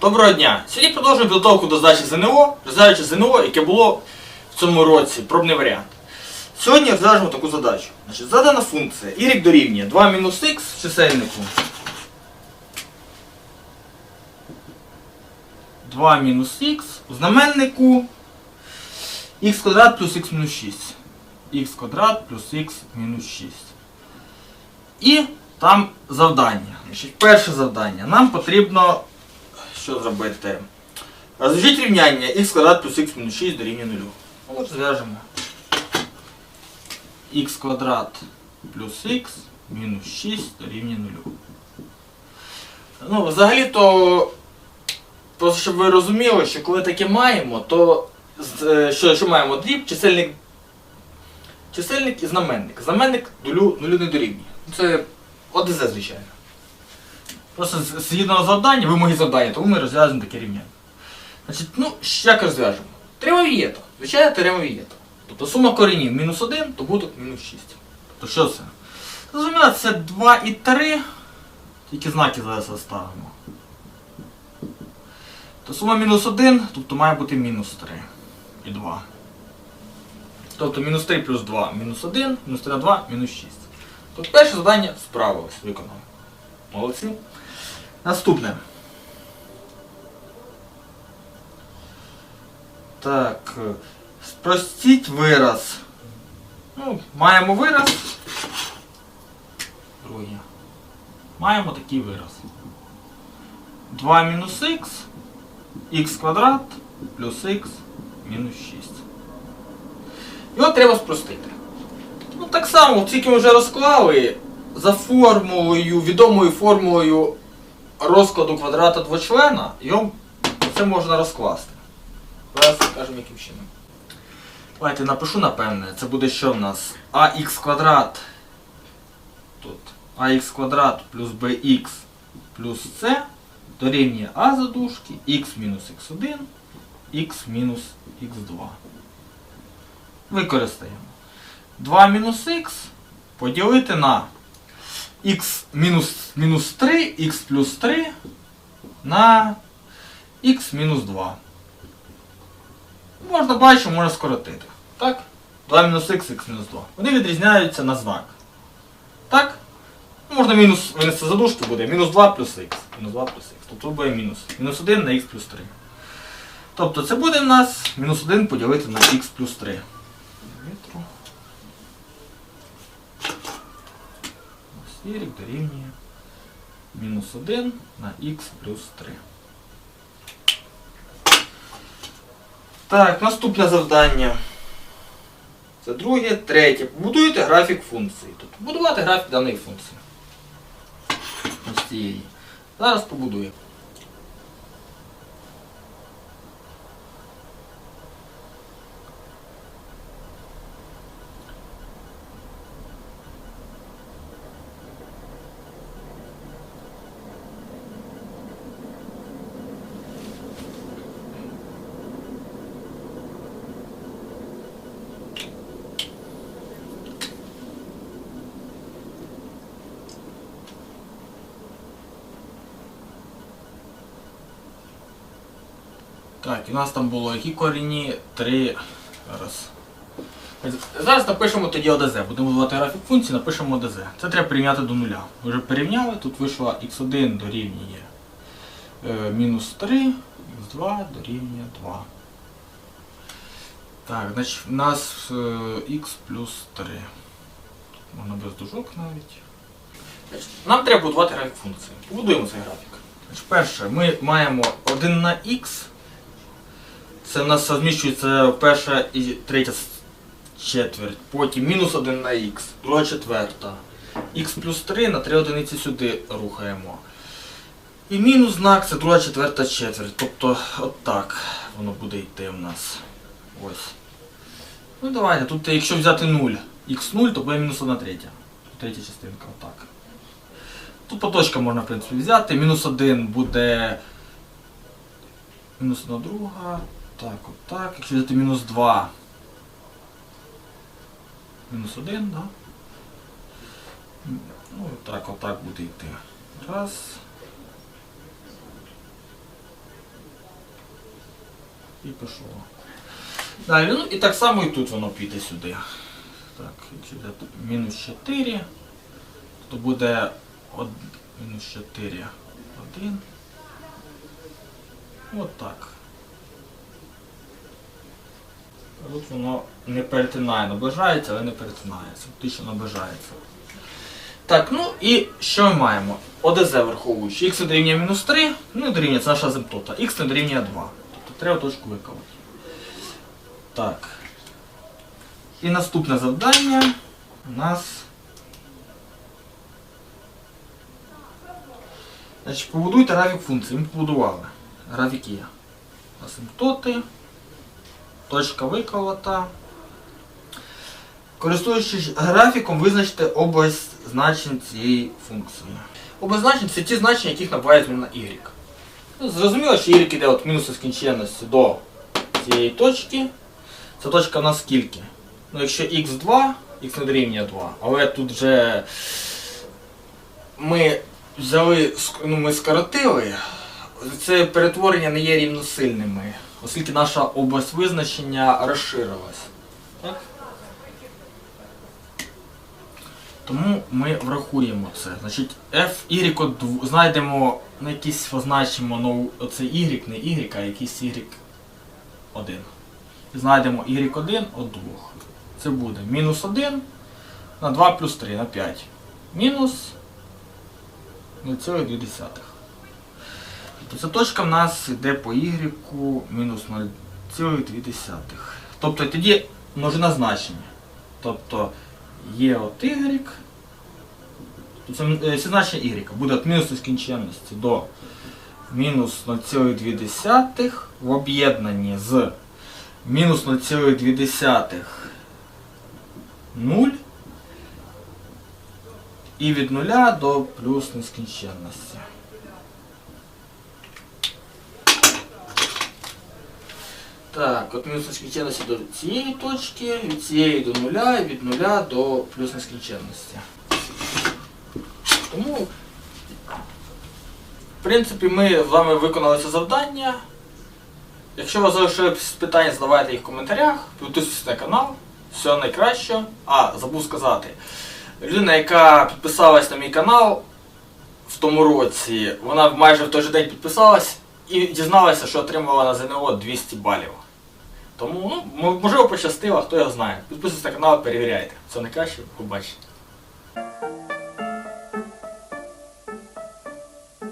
Доброго дня! Сьогодні продовжуємо підготовку до здачі ЗНО, розглядаючи ЗНО, яке було в цьому році, пробний варіант. Сьогодні розгляжемо таку задачу. Значить, задана функція y дорівнює 2 мінус х в чисельнику. 2 мінус х у знаменнику х квадрат плюс х мінус 6. х квадрат плюс х мінус 6. І там завдання. Значить, перше завдання. Нам потрібно що зробити? Розв'яжіть рівняння х квадрат плюс х мінус 6 дорівнює 0. Ну, зв'яжемо. х квадрат плюс х мінус 6 дорівнює 0. Ну, взагалі-то, просто щоб ви розуміли, що коли таке маємо, то е, що, що маємо дріб, чисельник, чисельник і знаменник. Знаменник нулю, нулю не дорівнює. Це ОДЗ, звичайно. Просто згідно завдання, вимоги завдання, тому ми розв'язуємо таке рівняння. Значить, ну, як розв'яжемо? Звичайно, теорема Вієта. Тобто сума коренів мінус 1, добуток мінус 6. Тобто що це? Зрозуміло, це 2 і 3, тільки знаки зараз ставимо. То сума мінус 1, тобто має бути мінус 3 і 2. Тобто мінус 3 плюс 2 мінус 1, мінус 3 на 2, мінус 6. Тобто перше завдання справилось, виконали. Молодці. Наступне. Так. Спростіть вираз. Ну, маємо вираз. Друге. Маємо такий вираз. 2 мінус х, х квадрат плюс х мінус 6. Його треба спростити. Ну так само, тільки вже розклали за формулою, відомою формулою розкладу квадрата двочлена, його це можна розкласти. Зараз скажемо яким чином. Давайте напишу напевне. Це буде що в нас? ax квадрат. Тут. ax квадрат плюс bx плюс c дорівнює а задушки x мінус x1, x мінус x2. Використаємо. 2 мінус х поділити на х мінус, мінус 3, х плюс 3 на х мінус 2. Можна бачити, можна скоротити. Так? 2 мінус х, х мінус 2. Вони відрізняються на знак. Так? Можна мінус винести задушки, буде мінус 2 плюс х. Мінус 2 плюс х. Тобто буде мінус. Мінус 1 на х плюс 3. Тобто це буде в нас мінус 1 поділити на х плюс 3. Y дорівнює мінус 1 на х плюс 3. Так, наступне завдання. Це друге, третє. Побудуйте графік функції. Тобто будувати графік даної функції. Ось цієї. Зараз побудуємо. Так, і у нас там було які корені? Три. Зараз. Зараз напишемо тоді ОДЗ. Будемо будувати графік функції, напишемо ОДЗ. Це треба порівняти до нуля. Ми вже порівняли, тут вийшло х1 дорівнює е, мінус 3, х2 дорівнює 2. Так, значить у нас е, х плюс 3. Можна без дужок навіть. Нам треба будувати графік функції. Побудуємо цей графік. Значить, перше, ми маємо 1 на х. Це в нас зміщується перша і третя четверть. Потім мінус 1 на х, друга четверта. х плюс 3 на 3 одиниці сюди рухаємо. І мінус знак це друга четверта четверть. Тобто отак воно буде йти в нас. Ось. Ну давайте, тут якщо взяти 0, х0, то буде мінус 1 третя. Третя частинка, отак. Тут по можна, в принципі, взяти. Мінус 1 буде мінус 1 друга. Так, отак. Якщо взяти мінус 2. Мінус 1, да? Ну, так, отак буде йти. Раз. І пішло. Далі, ну і так само і тут воно піде сюди. Так, якщо тут мінус 4, то буде мінус 4, 1. От так. Тут воно не перетинає, наближається, але не перетинається. Фактично наближається. Так, ну і що ми маємо? ОДЗ враховуючи. Х не дорівнює мінус 3, ну і дорівнює, це наша азимптота. Х не дорівнює 2. Тобто треба точку виковати. Так. І наступне завдання у нас. Значить, побудуйте графік функції. Ми побудували. Графік є. Асимптоти. Точка виколота. Користуючись графіком, визначте область значень цієї функції. Область значень це ті значення, яких набуває зміна y. Ну, зрозуміло, що y йде від мінусу скінченності до цієї точки. Ця точка в нас скільки? Ну, якщо x2, x не дорівнює 2, але тут вже ми взяли, ну, ми скоротили, це перетворення не є рівносильними, оскільки наша область визначення розширилась. Так? Тому ми врахуємо це. Значить, f, y знайдемо на якісь позначимо ну, оце y, не y, а якийсь y1. І знайдемо y1 от 2. Це буде мінус 1 на 2 плюс 3 на 5. Мінус 0,2. Тобто ця точка в нас йде по y мінус 0,2. Тобто тоді множина значення. Тобто є от y, це е, це значення y буде від мінус нескінченності до мінус 0,2 в об'єднанні з мінус 0,2 0 і від 0 до плюс нескінченності. Так, от мінус нескінченності до цієї точки, від цієї до нуля, і від нуля до плюс нескінченності. Тому, в принципі, ми з вами виконали це завдання. Якщо у вас залишились питання, задавайте їх в коментарях, підписуйтесь на канал. Всього найкращого. А, забув сказати. Людина, яка підписалась на мій канал в тому році, вона майже в той же день підписалась і дізналася, що отримала на ЗНО 200 балів. Тому, ну, можливо, пощастило, хто його знає. Підписуйтесь на канал, перевіряйте. Все найкраще, побачите.